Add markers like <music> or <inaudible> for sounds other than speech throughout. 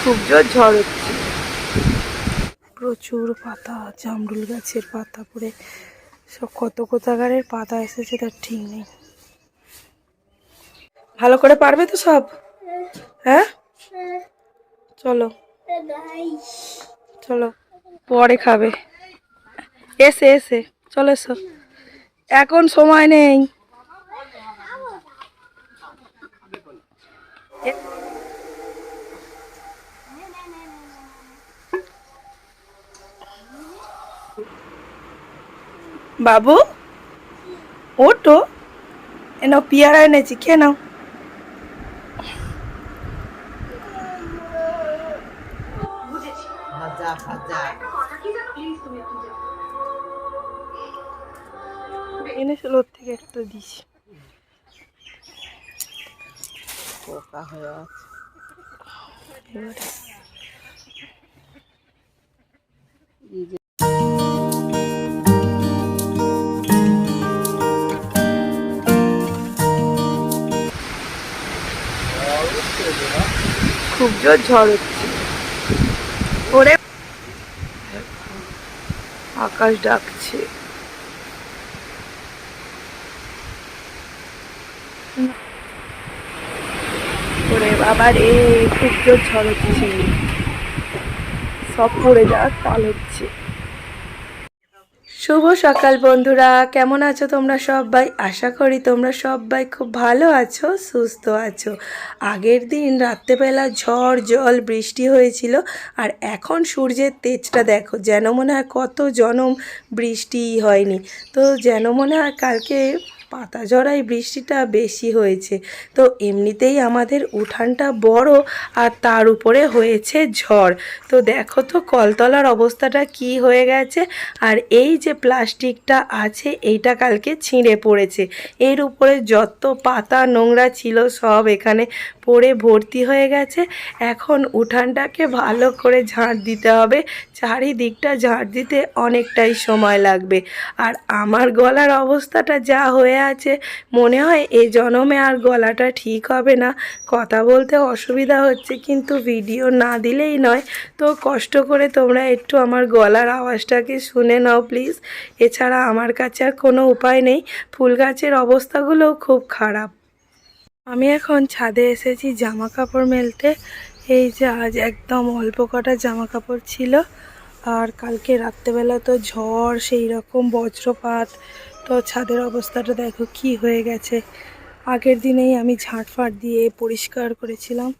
খুব জোর ঝড় হচ্ছে। প্রচুর পাতা, জামরুল গাছের পাতা পড়ে। সব কত কোথাকারের পাতা এসেছে তার ঠিক নেই। ভালো করে পারবে তো সব? হ্যাঁ? চলো। চলো, পরে খাবে। এসে এসে, চলো এসো। এখন সময় নেই। বাবু ও ওটো এনাও পিয়ারা এনেছি খেয়ে নাও এনেছিল ওর থেকে একটা দিছি পোকা হয়ে আছে। খুব জোর ঝড় হচ্ছে। ওরে আকাশ ডাকছে। ওরে বাবা রে খুব জোর ঝড় হচ্ছে। সব পড়ে যাওয়ার তাল হচ্ছে। শুভ সকাল বন্ধুরা, কেমন আছো তোমরা সবাই? আশা করি তোমরা সবাই খুব ভালো আছো, সুস্থ আছো। আগের দিন রাত্রেবেলা ঝড়, জল, বৃষ্টি হয়েছিল, আর এখন সূর্যের তেজটা দেখো, যেন মনে হয় কত জনম বৃষ্টি হয়নি। তো যেন মনে হয় কালকে পাতা ঝরাই বৃষ্টিটা বেশি হয়েছে। তো এমনিতেই আমাদের উঠানটা বড় আর তার উপরে হয়েছে ঝড়। তো দেখো তো কলতলার অবস্থাটা কি হয়ে গেছে আর এই যে প্লাস্টিকটা আছে এইটা কালকে ছিঁড়ে পড়েছে। এর উপরে যত পাতা নোংরা ছিল সব এখানে পড়ে ভর্তি হয়ে গেছে। এখন উঠানটাকে ভালো করে ঝাঁট দিতে হবে। চারিদিকটা ঝাঁট দিতে অনেকটাই সময় লাগবে। আর আমার গলার অবস্থাটা যা হয়ে আছে, মনে হয় এ জনমে আর গলাটা ঠিক হবে না। কথা বলতে অসুবিধা হচ্ছে, কিন্তু ভিডিও না দিলেই নয়। তো কষ্ট করে তোমরা একটু আমার গলার আওয়াজটাকে শুনে নাও প্লিজ। এছাড়া আমার কাছে আর কোনো উপায় নেই। ফুল গাছের অবস্থাগুলোও খুব খারাপ। আমি এখন ছাদে এসেছি জামা কাপড় মেলতে। এই যে আজ একদম অল্প কটা জামা কাপড় ছিল। আর কালকে রাত্রেবেলা তো ঝড়, সেই রকম বজ্রপাত। তো ছাদের অবস্থাটা দেখো কি হয়ে গেছে। আগের দিনেই আমি ঝাঁটফাট দিয়ে পরিষ্কার করেছিলাম।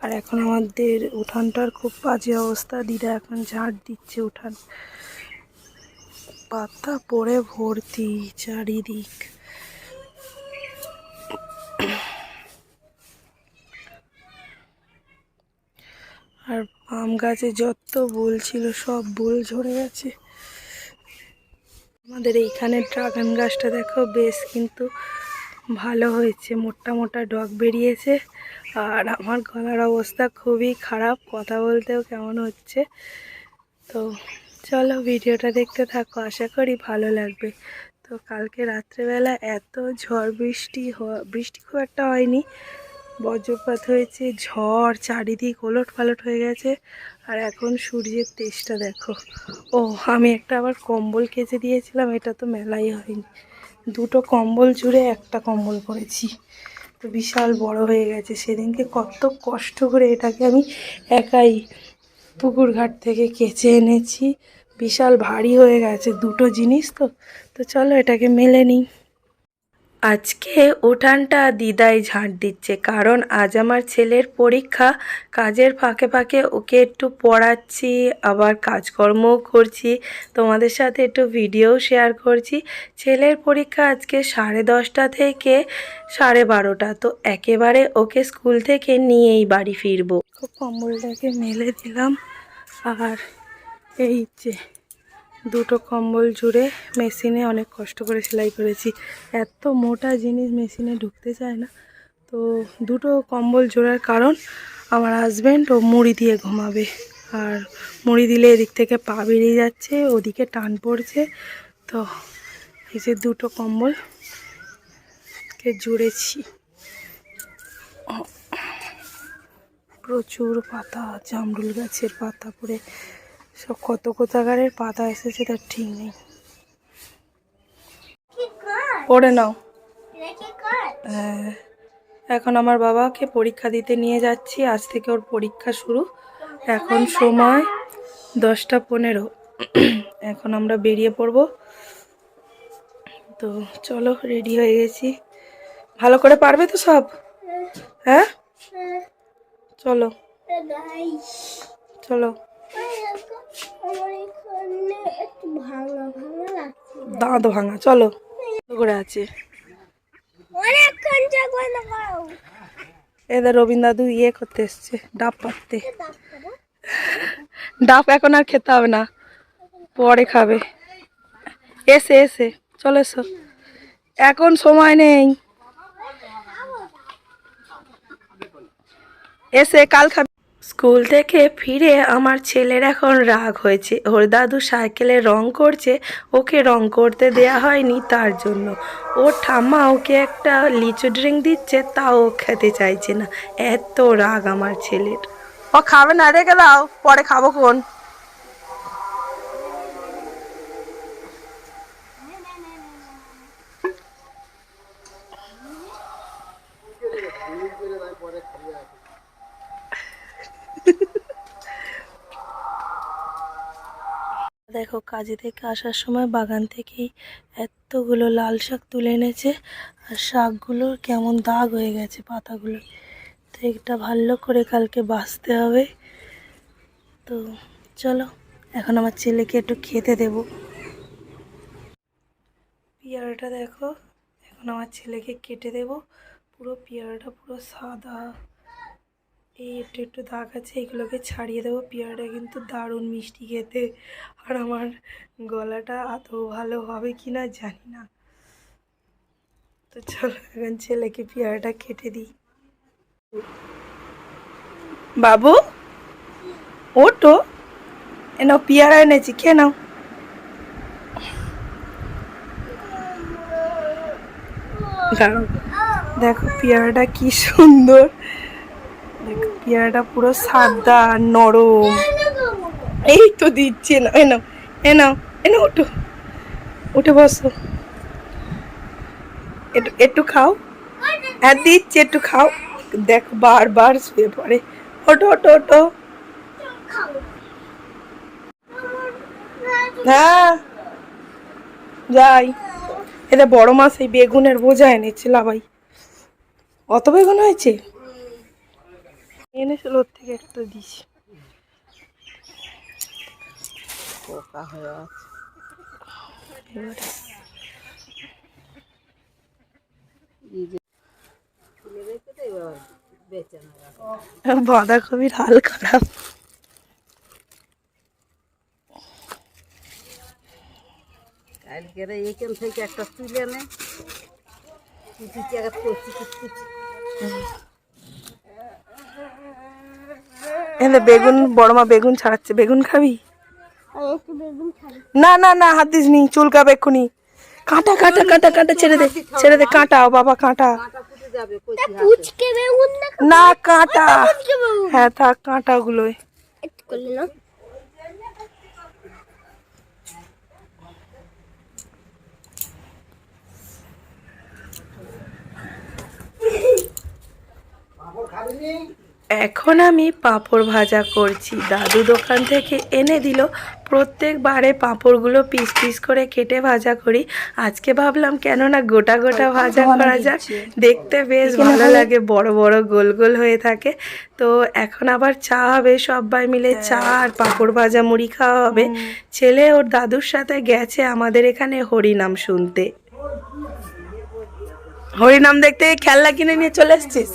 আর এখন আমাদের উঠানটার খুব বাজে অবস্থা। দিদা এখন ঝাঁট দিচ্ছে উঠান। পাতা পড়ে ভর্তি চারিদিক। আর আম গাছে যত বুল ছিল, সব বুল ঝরে গেছে। আমাদের এইখানে ড্রাগন গাছটা দেখো, বেশ কিন্তু ভালো হয়েছে। মোটা মোটা ডগ বেরিয়েছে আর আমার গলার অবস্থা খুবই খারাপ। কথা বলতেও কেমন হচ্ছে? তো চলো ভিডিওটা দেখতে থাকো, আশা করি ভালো লাগবে। তো কালকে রাত্রেবেলা এত ঝড় বৃষ্টি বৃষ্টি খুব একটা হয়নি। বজ্রপাত হয়েছে, ঝড় চারিদিক ওলট পালট হয়ে গেছে আর এখন সূর্যের তেজটা দেখো। ও আমি একটা আবার কম্বল কেচে দিয়েছিলাম, এটা তো মেলাই হয়নি। দুটো কম্বল জুড়ে একটা কম্বল পরেছি। তো বিশাল বড় হয়ে গেছে। সেদিনকে কত কষ্ট করে এটাকে আমি একাই পুকুর ঘাট থেকে কেচে এনেছি। বিশাল ভারী হয়ে গেছে দুটো জিনিস তো। তো চলো এটাকে মেলে নিই। আজকে উঠানটা দিদাই ঝাঁট দিচ্ছে, কারণ আজ আমার ছেলের পরীক্ষা। কাজের ফাঁকে ফাঁকে ওকে একটু পড়াচ্ছি, আবার কাজকর্মও করছি। তোমাদের সাথে একটু ভিডিও শেয়ার করছি। ছেলের পরীক্ষা আজকে সাড়ে দশটা থেকে সাড়ে বারোটা, তো একেবারে ওকে স্কুল থেকে নিয়েই বাড়ি ফিরবো। কম্বলটাকে মেলে দিলাম, আর এই যে দুটো কম্বল জুড়ে মেশিনে অনেক কষ্ট করে সেলাই করেছি। এত মোটা জিনিস মেশিনে ঢুকতে চায় না। তো দুটো কম্বল জোড়ার কারণ, আমার হাজব্যান্ড ও মুড়ি দিয়ে ঘুমাবে। আর মুড়ি দিলে এদিক থেকে পা বেরিয়ে যাচ্ছে, ওদিকে টান পড়ছে। তো এই যে দুটো কম্বল কে জুড়েছি। প্রচুর পাতা, জামরুল গাছের পাতা পড়ে সব কত কোথাকারের পাতা এসেছে তার ঠিক নেই। পড়ে নাও। হ্যাঁ এখন আমার বাবাকে পরীক্ষা দিতে নিয়ে যাচ্ছি। আজ থেকে ওর পরীক্ষা শুরু। এখন সময় দশটা পনেরো। এখন আমরা বেরিয়ে পড়ব। তো চলো রেডি হয়ে গেছি। ভালো করে পারবে তো সব? হ্যাঁ? চলো। চলো। ভাঙা ভাঙা লাগছে দাঁত ভাঙা চলো। করে আছে। এদের রবীন্দ্র ইয়ে করতে এসছে ডাব পাততে ডাব এখন আর খেতে হবে না পরে খাবে। এসে এসে চলো এসো। এখন সময় নেই। এসে কাল খাবে। স্কুল থেকে ফিরে আমার ছেলের এখন রাগ হয়েছে। ওর দাদু সাইকেলে রং করছে, ওকে রং করতে দেয়া হয়নি তার জন্য। ওর ঠাম্মা ওকে একটা লিচু ড্রিঙ্ক দিচ্ছে, তাও খেতে চাইছে না। এত রাগ আমার ছেলের। ও খাবে না রেখে দাও পরে খাব কোন? দেখো, কাজে থেকে আসার সময় বাগান থেকেই এতগুলো লাল শাক তুলে এনেছে, আর শাকগুলোর কেমন দাগ হয়ে গেছে পাতাগুলো। তো এটা ভালো করে কালকে বাঁচতে হবে। তো চলো, এখন আমার ছেলেকে একটু খেতে দেব। পেয়ারাটা দেখো, এখন আমার ছেলেকে কেটে দেব। পুরো পেয়ারাটা পুরো সাদা এই একটু একটু দাগ আছে, এগুলোকে ছাড়িয়ে দেবো। পেয়ারাটা কিন্তু দারুণ মিষ্টি খেতে। আর আমার গলাটা এত ভালো হবে কি না জানি না। তো চলো, এখন ছেলেকে পেয়ারাটা কেটে দিই। বাবু? ওটো এনাও পেয়ারা এনেছি, খেয়ে নাও। দেখো পেয়ারাটা কি সুন্দর। পেয়ারাটা পুরো সাদা, নরম। এই তো দিচ্ছে না এনো এনো এনো ওঠো উঠে। বসো। একটু একটু খাও। হ্যাঁ দিচ্ছি, একটু খাও। দেখো, বারবার শুয়ে পড়ে। ওটো ওটো ওটো হ্যাঁ যাই। এটা বড় মাছ, এই বেগুনের বোঝা এনেছে, লাভাই। অত বেগুন হয়েছে? এনেছিল ওর থেকে একটা দিস পোকা হয়ে আছে। বাঁধাকপির হাল খারাপ। কালকে এখান থেকে একটা তুলে নে। কুচি জায়গা করছি কুচি। এনে বেগুন, বড় মা বেগুন ছাড়াচ্ছে। বেগুন খাবি? না না না, হাত দিস নি চুলকাবে এক্ষুনি। কাঁটা কাঁটা কাঁটা কাঁটা ছেড়ে দে ছেড়ে দে, কাঁটা বাবা, কাঁটা। কাঁটা না, কাঁটা। হ্যাঁ থাক একটু করলে না? এখন আমি পাঁপড় ভাজা করছি। দাদু দোকান থেকে এনে দিল প্রত্যেকবারে পাঁপড়গুলো পিস পিস করে কেটে ভাজা করি। আজকে ভাবলাম কেন না গোটা গোটা ভাজা করা যাক? দেখতে বেশ ভালো লাগে বড় বড় গোল গোল হয়ে থাকে। তো এখন আবার চা হবে সবাই মিলে চা আর পাঁপড় ভাজা মুড়ি খাওয়া হবে। ছেলে ওর দাদুর সাথে গেছে আমাদের এখানে হরিনাম শুনতে। হরিনাম দেখতে খেলনা কিনে নিয়ে চলে এসছিস?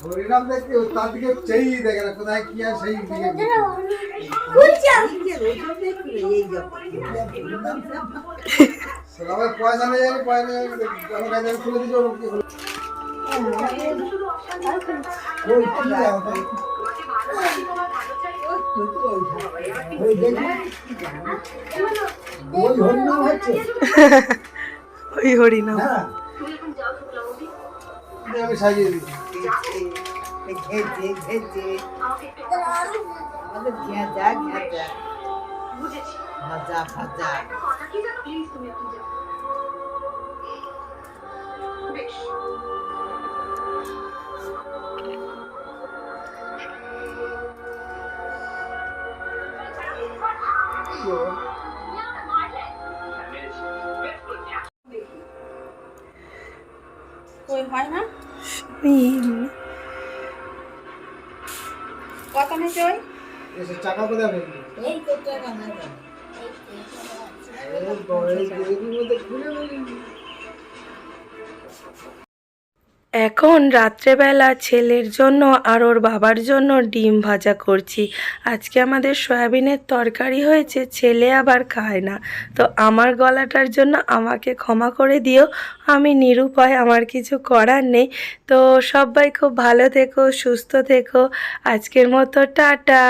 হরিনাম দেখতে তার দিকে চেই দেখে না কোথায় কি আর সেই দিকে সবাই পয়সা নিয়ে যাবে পয়সা আমার কাছে খুলে দিচ্ছি ওর কি ওই কি আছে? ওই দেখি। ওই হরিনাম হচ্ছে। <laughs> ওই হরিনাম। হ্যাঁ। আমি সাজিয়ে দিচ্ছি। ঘেঁচে ঘেঁচে ঘেঁচে আমাদের ঘেঁচা ঘেঁচা ভাজা ভাজা ওই হয় না? এই- কত নিচে ওই চাকা কোথায় ফেললি এই তো টাকা নেবে এই বড় এই মধ্যে খুলে ফেললি এখন রাত্রেবেলা ছেলের জন্য আর ওর বাবার জন্য ডিম ভাজা করছি। আজকে আমাদের সয়াবিনের তরকারি হয়েছে, ছেলে আবার খায় না। তো আমার গলাটার জন্য আমাকে ক্ষমা করে দিও। আমি নিরুপায়, আমার কিছু করার নেই। তো সবাই খুব ভালো থেকো, সুস্থ থেকো। আজকের মতো টাটা।